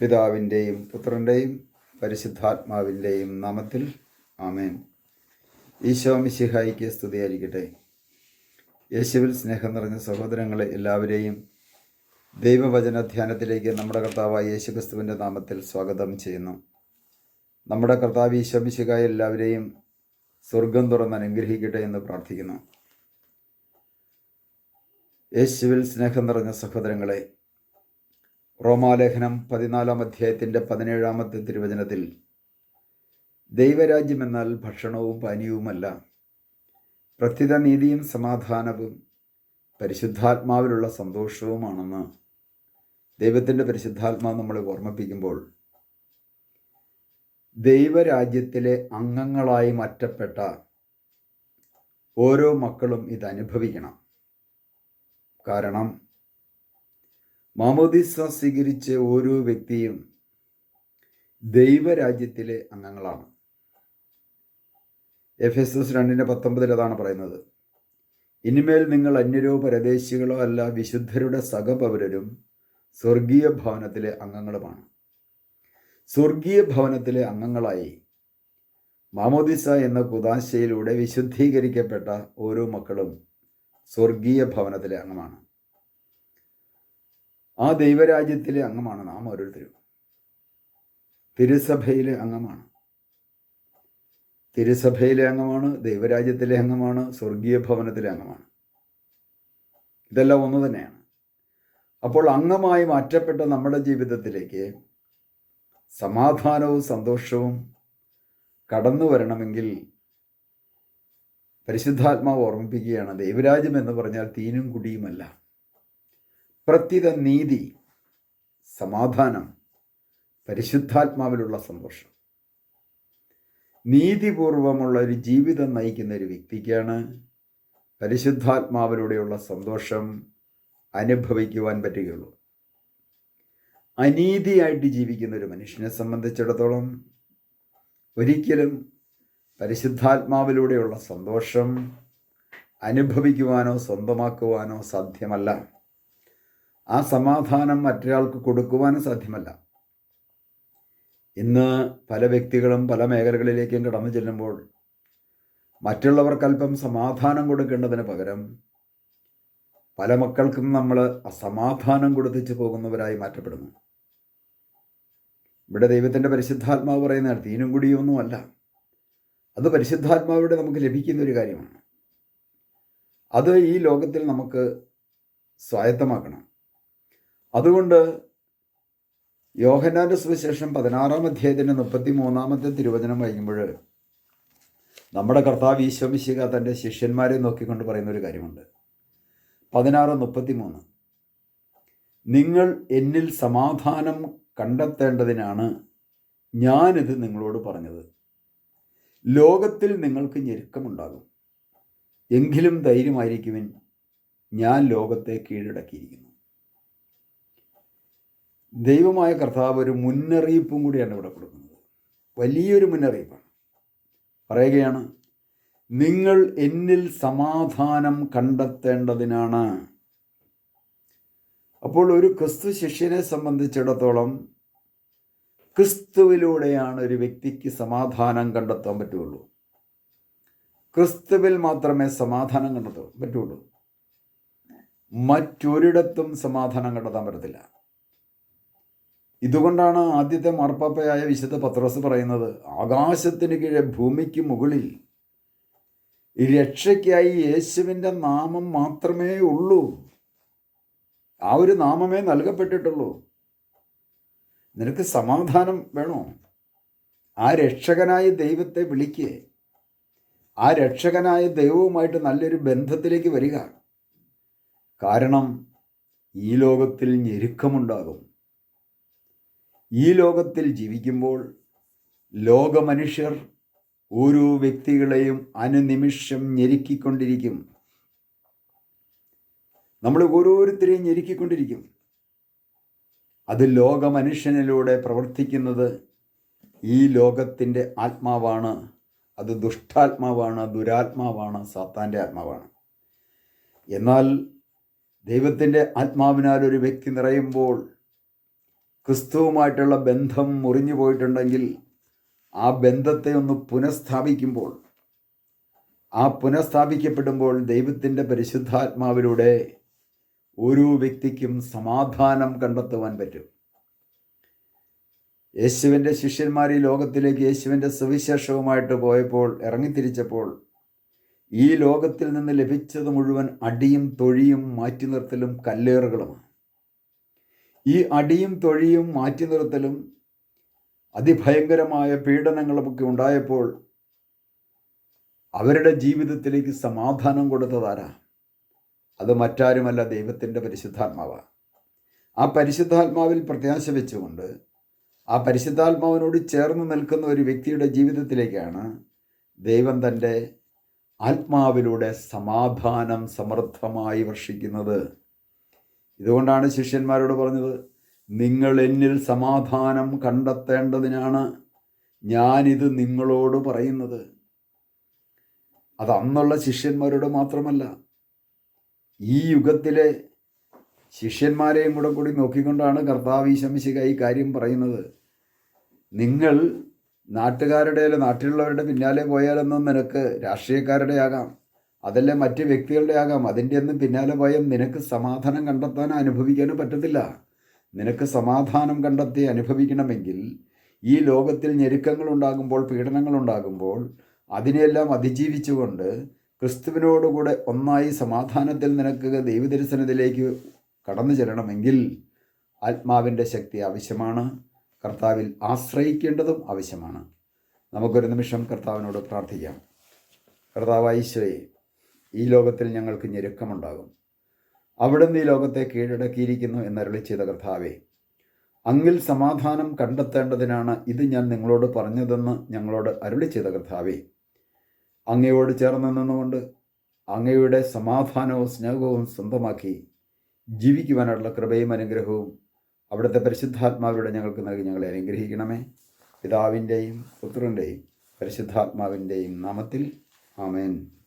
പിതാവിന്റെയും പുത്രന്റെയും പരിശുദ്ധാത്മാവിന്റെയും നാമത്തിൽ ആമേൻ. ഈശോ മിശിഹായിക്ക് സ്തുതിയായിരിക്കട്ടെ. യേശുവിൽ സ്നേഹം നിറഞ്ഞ സഹോദരങ്ങളെ എല്ലാവരെയും ദൈവവചന ധ്യാനത്തിലേക്ക് നമ്മുടെ കർത്താവായ യേശുക്രിസ്തുവിന്റെ നാമത്തിൽ സ്വാഗതം ചെയ്യുന്നു. നമ്മുടെ കർത്താവ് ഈശോ മിശിഹായ എല്ലാവരെയും സ്വർഗം തുറന്ന് അനുഗ്രഹിക്കട്ടെ എന്ന് പ്രാർത്ഥിക്കുന്നു. യേശുവിൽ സ്നേഹം നിറഞ്ഞ സഹോദരങ്ങളെ റോമാലേഖനം പതിനാലാം അധ്യായത്തിന്റെ പതിനേഴാമത്തെ തിരുവചനത്തിൽ ദൈവരാജ്യം എന്നാൽ ഭക്ഷണവും പാനീയവുമല്ല. പ്രത്യുത നീതിയും സമാധാനവും പരിശുദ്ധാത്മാവിലുള്ള സന്തോഷവുമാണെന്ന് ദൈവത്തിന്റെ പരിശുദ്ധാത്മാവ് നമ്മളെ ഓർമ്മിപ്പിക്കുമ്പോൾ ദൈവരാജ്യത്തിലെ അംഗങ്ങളായി മാറ്റപ്പെട്ട ഓരോ മക്കളും ഇത് അനുഭവിക്കണം കാരണം മാമോദിസ സ്വീകരിച്ച ഓരോ വ്യക്തിയും ദൈവരാജ്യത്തിലെ അംഗങ്ങളാണ്. എഫ് എസ് എസ് രണ്ടിന്റെ പത്തൊമ്പതിൽ അതാണ് പറയുന്നത്. ഇനിമേൽ നിങ്ങൾ അന്യരോ പരദേശികളോ അല്ല വിശുദ്ധരുടെ സഹപൗരരും സ്വർഗീയ ഭവനത്തിലെ അംഗങ്ങളുമാണ്. സ്വർഗീയ ഭവനത്തിലെ അംഗങ്ങളായി മാമോദിസ എന്ന കുതാശയിലൂടെ വിശുദ്ധീകരിക്കപ്പെട്ട ഓരോ മക്കളും സ്വർഗീയ ഭവനത്തിലെ അംഗമാണ്. ആ ദൈവരാജ്യത്തിലെ അംഗമാണ് നാം ഓരോരുത്തരും. തിരുസഭയിലെ അംഗമാണ്. തിരുസഭയിലെ അംഗമാണ് ദൈവരാജ്യത്തിലെ അംഗമാണ് സ്വർഗീയ ഭവനത്തിലെ അംഗമാണ്. ഇതെല്ലാം ഒന്ന് തന്നെയാണ്. അപ്പോൾ അംഗമായി മാറ്റപ്പെട്ട നമ്മുടെ ജീവിതത്തിലേക്ക് സമാധാനവും സന്തോഷവും കടന്നു വരണമെങ്കിൽ പരിശുദ്ധാത്മാവ് ഓർമ്മിപ്പിക്കുകയാണ് ദൈവരാജ്യം എന്ന് പറഞ്ഞാൽ തീനും കുടിയുമല്ല. പ്രത്യുത നീതി സമാധാനം പരിശുദ്ധാത്മാവിലുള്ള സന്തോഷം. നീതിപൂർവമുള്ള ഒരു ജീവിതം നയിക്കുന്ന ഒരു വ്യക്തിക്കാണ് പരിശുദ്ധാത്മാവിലൂടെയുള്ള സന്തോഷം അനുഭവിക്കുവാൻ പറ്റുകയുള്ളൂ. അനീതിയായിട്ട് ജീവിക്കുന്ന ഒരു മനുഷ്യനെ സംബന്ധിച്ചിടത്തോളം ഒരിക്കലും പരിശുദ്ധാത്മാവിലൂടെയുള്ള സന്തോഷം അനുഭവിക്കുവാനോ സ്വന്തമാക്കുവാനോ സാധ്യമല്ല. ആ സമാധാനം മറ്റൊരാൾക്ക് കൊടുക്കുവാനും സാധ്യമല്ല. ഇന്ന് പല വ്യക്തികളും പല മേഖലകളിലേക്കും കടന്നു ചെല്ലുമ്പോൾ മറ്റുള്ളവർക്കല്പം സമാധാനം കൊടുക്കേണ്ടതിന് പകരം പല മക്കൾക്കും നമ്മൾ അസമാധാനം കൊടുത്തിച്ച് പോകുന്നവരായി മാറ്റപ്പെടുന്നു. ഇവിടെ ദൈവത്തിന്റെ പരിശുദ്ധാത്മാവ് പറയുന്നതാണ് തീനും കുടിയൊന്നുമല്ല അത് പരിശുദ്ധാത്മാവിടെ നമുക്ക് ലഭിക്കുന്ന ഒരു കാര്യമാണ്. അത് ഈ ലോകത്തിൽ നമുക്ക് സ്വായത്തമാക്കണം. അതുകൊണ്ട് യോഹനാന്റെ സുവിശേഷം പതിനാറാം അധ്യായത്തിന്റെ മുപ്പത്തി മൂന്നാമത്തെ തിരുവചനം വായിക്കുമ്പോൾ നമ്മുടെ കർത്താവ് ഈശ്വമിശിക തന്റെ ശിഷ്യന്മാരെ നോക്കിക്കൊണ്ട് പറയുന്ന ഒരു കാര്യമുണ്ട്. പതിനാറ് മുപ്പത്തി മൂന്ന് നിങ്ങൾ എന്നിൽ സമാധാനം കണ്ടെത്തേണ്ടതിനാണ് ഞാനിത് നിങ്ങളോട് പറഞ്ഞത്. ലോകത്തിൽ നിങ്ങൾക്ക് ഞെരുക്കമുണ്ടാകും. എങ്കിലും ധൈര്യമായിരിക്കുവിൻ. ഞാൻ ലോകത്തെ കീഴടക്കിയിരിക്കുന്നു. ദൈവമായ കർത്താവ് ഒരു മുന്നറിയിപ്പും കൂടിയാണ് ഇവിടെ കൊടുക്കുന്നത്. വലിയൊരു മുന്നറിയിപ്പാണ്. പറയുകയാണ് നിങ്ങൾ എന്നിൽ സമാധാനം കണ്ടെത്തേണ്ടതിനാണ്. അപ്പോൾ ഒരു ക്രിസ്തു ശിഷ്യനെ സംബന്ധിച്ചിടത്തോളം ക്രിസ്തുവിലൂടെയാണ് ഒരു വ്യക്തിക്ക് സമാധാനം കണ്ടെത്താൻ പറ്റുള്ളൂ. ക്രിസ്തുവിൽ മാത്രമേ സമാധാനം കണ്ടെത്താൻ പറ്റുള്ളൂ. മറ്റൊരിടത്തും സമാധാനം കണ്ടെത്താൻ പറ്റത്തില്ല. ഇതുകൊണ്ടാണ് ആദ്യത്തെ മാർപ്പാപ്പയായ വിശുദ്ധ പത്രോസ് പറയുന്നത് ആകാശത്തിന് കീഴെ ഭൂമിക്ക് മുകളിൽ രക്ഷയ്ക്കായി യേശുവിന്റെ നാമം മാത്രമേ ഉള്ളൂ. ആ ഒരു നാമമേ നൽകപ്പെട്ടിട്ടുള്ളൂ. നിനക്ക് സമാധാനം വേണോ? ആ രക്ഷകനായ ദൈവത്തെ വിളിക്കേ. ആ രക്ഷകനായ ദൈവവുമായിട്ട് നല്ലൊരു ബന്ധത്തിലേക്ക് വരിക. കാരണം ഈ ലോകത്തിൽ ഞെരുക്കമുണ്ടാകും. ഈ ലോകത്തിൽ ജീവിക്കുമ്പോൾ ലോകമനുഷ്യർ ഓരോ വ്യക്തികളെയും അനുനിമിഷം ഞെരുക്കിക്കൊണ്ടിരിക്കും. നമ്മൾ ഓരോരുത്തരെയും ഞെരുക്കിക്കൊണ്ടിരിക്കും. അത് ലോകമനുഷ്യനിലൂടെ പ്രവർത്തിക്കുന്നത് ഈ ലോകത്തിന്റെ ആത്മാവാണ്. അത് ദുഷ്ടാത്മാവാണ് ദുരാത്മാവാണ് സാത്താന്റെ ആത്മാവാണ്. എന്നാൽ ദൈവത്തിന്റെ ആത്മാവിനാൽ ഒരു വ്യക്തി നിറയുമ്പോൾ ക്രിസ്തുവുമായിട്ടുള്ള ബന്ധം മുറിഞ്ഞു പോയിട്ടുണ്ടെങ്കിൽ ആ ബന്ധത്തെ ഒന്ന് പുനഃസ്ഥാപിക്കുമ്പോൾ ആ പുനഃസ്ഥാപിക്കപ്പെടുമ്പോൾ ദൈവത്തിന്റെ പരിശുദ്ധാത്മാവിലൂടെ ഓരോ വ്യക്തിക്കും സമാധാനം കണ്ടെത്തുവാൻ പറ്റും. യേശുവിന്റെ ശിഷ്യന്മാർ ഈ ലോകത്തിലേക്ക് യേശുവിന്റെ സുവിശേഷവുമായിട്ട് പോയപ്പോൾ ഇറങ്ങിത്തിരിച്ചപ്പോൾ ഈ ലോകത്തിൽ നിന്ന് ലഭിച്ചത് മുഴുവൻ അടിയും തൊഴിയും മാറ്റി നിർത്തലും കല്ലേറുകളുമാണ്. ഈ അടിയും തൊഴിയും മാറ്റി നിർത്തലും അതിഭയങ്കരമായ പീഡനങ്ങളുമൊക്കെ ഉണ്ടായപ്പോൾ അവരുടെ ജീവിതത്തിലേക്ക് സമാധാനം കൊടുത്തതാരാ? അത് മറ്റാരുമല്ല ദൈവത്തിന്റെ പരിശുദ്ധാത്മാവാണ് ആ പരിശുദ്ധാത്മാവിൽ പ്രത്യാശ വെച്ചുകൊണ്ട് ആ പരിശുദ്ധാത്മാവിനോട് ചേർന്ന് നിൽക്കുന്ന ഒരു വ്യക്തിയുടെ ജീവിതത്തിലേക്കാണ് ദൈവം തന്റെ ആത്മാവിലൂടെ സമാധാനം സമൃദ്ധമായി വർഷിക്കുന്നത്. ഇതുകൊണ്ടാണ് ശിഷ്യന്മാരോട് പറഞ്ഞത് നിങ്ങൾ എന്നിൽ സമാധാനം കണ്ടെത്തേണ്ടതിനാണ് ഞാനിത് നിങ്ങളോട് പറയുന്നത്. അത് അന്നുള്ള ശിഷ്യന്മാരോട് മാത്രമല്ല ഈ യുഗത്തിലെ ശിഷ്യന്മാരെയും കൂടെ കൂടി നോക്കിക്കൊണ്ടാണ് കർത്താവ് ഈശമിശിക ഈ കാര്യം പറയുന്നത്. നിങ്ങൾ നാട്ടുകാരുടെ നാട്ടിലുള്ളവരുടെ പിന്നാലെ പോയാലൊന്നും നിനക്ക് രാഷ്ട്രീയക്കാരുടെ ആകാം അതല്ല മറ്റ് വ്യക്തികളുടെ ആകാം. അതിന്റെ ഒന്നും പിന്നാലെ ഭയം നിനക്ക് സമാധാനം കണ്ടെത്താനോ അനുഭവിക്കാനോ പറ്റത്തില്ല. നിനക്ക് സമാധാനം കണ്ടെത്തി അനുഭവിക്കണമെങ്കിൽ ഈ ലോകത്തിൽ ഞെരുക്കങ്ങൾ ഉണ്ടാകുമ്പോൾ പീഡനങ്ങൾ ഉണ്ടാകുമ്പോൾ അതിനെയെല്ലാം അതിജീവിച്ചുകൊണ്ട് ക്രിസ്തുവിനോടുകൂടെ ഒന്നായി സമാധാനത്തിൽ നിനക്ക് ദൈവദർശനത്തിലേക്ക് കടന്നു ചെല്ലണമെങ്കിൽ ആത്മാവിന്റെ ശക്തി ആവശ്യമാണ്. കർത്താവിൽ ആശ്രയിക്കേണ്ടതും ആവശ്യമാണ്. നമുക്കൊരു നിമിഷം കർത്താവിനോട് പ്രാർത്ഥിക്കാം. കർത്താവ് ഈശോയെ ഈ ലോകത്തിൽ ഞങ്ങൾക്ക് ഞെരുക്കമുണ്ടാകും. അവിടുന്ന് ഈ ലോകത്തെ കീഴടക്കിയിരിക്കുന്നു എന്നരുളി ചെയ്ത കർത്താവെ അങ്ങിൽ സമാധാനം കണ്ടെത്തേണ്ടതിനാണ് ഇത് ഞാൻ നിങ്ങളോട് പറഞ്ഞതെന്ന് ഞങ്ങളോട് അരുളി ചെയ്ത കർത്താവെ. അങ്ങയോട് ചേർന്ന് നിന്നുകൊണ്ട് അങ്ങയുടെ സമാധാനവും സ്നേഹവും സ്വന്തമാക്കി ജീവിക്കുവാനുള്ള കൃപയും അനുഗ്രഹവും അവിടുത്തെ പരിശുദ്ധാത്മാവിലൂടെ ഞങ്ങൾക്ക് നൽകി ഞങ്ങളെ അനുഗ്രഹിക്കണമേ. പിതാവിന്റെയും പുത്രന്റെയും പരിശുദ്ധാത്മാവിന്റെയും നാമത്തിൽ ആമേൻ.